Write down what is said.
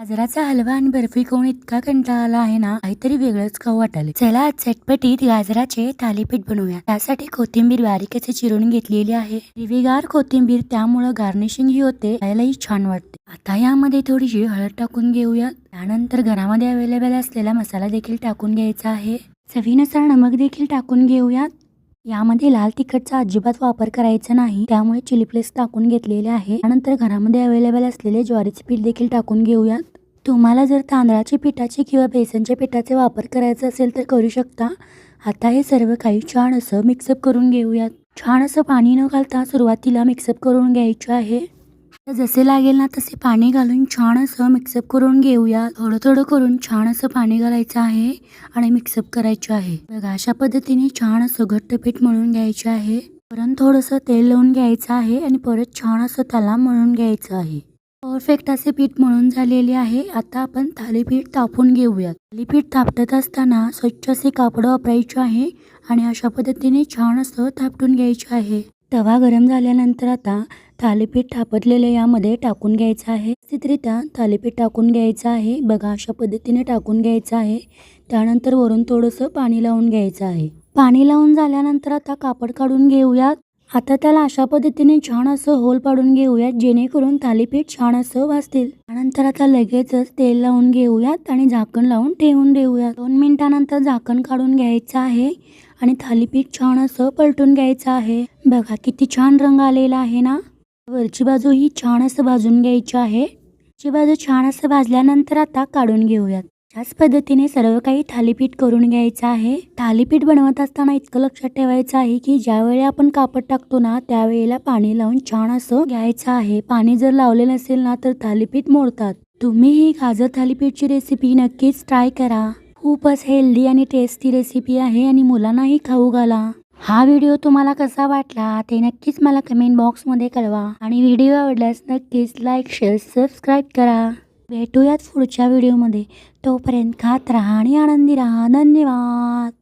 गाजराचा हलवा आणि बर्फी खाऊन इतका कंटाळा आला आहे ना काहीतरी वेगळंच खाऊ वाटाले चला चटपटीत गाजराचे थालीपीठ बनवूया. त्यासाठी कोथिंबीर बारीक चिरून घेतलेली आहे. हिरवीगार कोथिंबीर त्यामुळं गार्निशिंग ही होते खायलाही छान वाटते. आता यामध्ये थोडीशी हळद टाकून घेऊया त्यानंतर घरामध्ये अवेलेबल असलेला मसाला देखील टाकून घ्यायचा आहे. चवीनुसार नमक देखील टाकून घेऊयात. यामध्ये लाल तिखटचा अजिबात वापर करायचा नाही. त्यामुळे चिली फ्लेक्स टाकून घेतलेले आहे. त्यानंतर घरामध्ये अवेलेबल असलेले ज्वारीचे पीठ देखील टाकून घेऊयात. तुम्हाला जर तांदळाच्या पिठाचे किंवा बेसनच्या पिठाचे वापर करायचा असेल तर करू शकता. आता हे सर्व काही छान असं मिक्सअप करून घेऊयात. छान असं पाणी न घालता सुरुवातीला मिक्सअप करून घ्यायचं आहे. तर जसे लागेल ना तसे पाणी घालून छान असं मिक्सअप करून घेऊया. थोडं थोडं करून छान असं पाणी घालायचं आहे आणि मिक्सअप करायचं आहे. बघा अशा पद्धतीने छान असं घट्ट पीठ मळून घ्यायचं आहे. परत थोडंसं तेल लावून घ्यायचं आहे आणि परत छान असं त्याला मळून घ्यायचं आहे. परफेक्ट असे पीठ मळून झालेले आहे. आता आपण थालीपीठ तापून घेऊयात. थालीपीठ तापटत असताना स्वच्छ असे कापड वापरायचे आहे आणि अशा पद्धतीने छान असं थापटून घ्यायचे आहे. तवा गरम झाल्यानंतर आता थालीपीठ थापटलेलं यामध्ये टाकून घ्यायचं आहे. व्यवस्थितरित्या थालीपीठ टाकून घ्यायचं आहे. बघा अशा पद्धतीने टाकून घ्यायचं आहे. त्यानंतर वरून थोडंसं पाणी लावून घ्यायचं आहे. पाणी लावून झाल्यानंतर आता कापड काढून घेऊयात. आता त्याला अशा पद्धतीने छान असं होल पाडून घेऊयात जेणेकरून थालीपीठ छान असं भाजतील. त्यानंतर आता लगेचच तेल लावून घेऊयात आणि झाकण लावून ठेवून देऊयात. दोन मिनिटानंतर झाकण काढून घ्यायचं आहे. आणि थालीपीठ छान असं पलटून घ्यायचं आहे. बघा किती छान रंग आलेला आहे ना? वरची बाजू ही छान असं भाजून घ्यायची आहे. ची बाजू छान असं भाजल्यानंतर आता काढून घेऊयात. त्याच पद्धतीने सर्व काही थालीपीठ करून घ्यायचं आहे. थालीपीठ बनवत असताना इतकं लक्षात ठेवायचं आहे की ज्यावेळी आपण कापड टाकतो ना त्यावेळेला पाणी लावून छान असं घ्यायचं आहे. पाणी जर लावले नसेल ना तर थालीपीठ मोडतात. तुम्ही ही गाजर थालीपीठची रेसिपी नक्कीच ट्राय करा. खूपच हेल्दी आणि टेस्टी रेसिपी आहे आणि मुलांनाही खाऊ घाला. हा व्हिडिओ तुम्हाला कसा वाटला ते नक्कीच मला कमेंट बॉक्समध्ये कळवा. आणि व्हिडिओ आवडल्यास नक्कीच लाईक शेअर सबस्क्राईब करा. भेटूयात पुढच्या व्हिडिओमध्ये तोपर्यंत खात राहा आणि आनंदी राहा. धन्यवाद!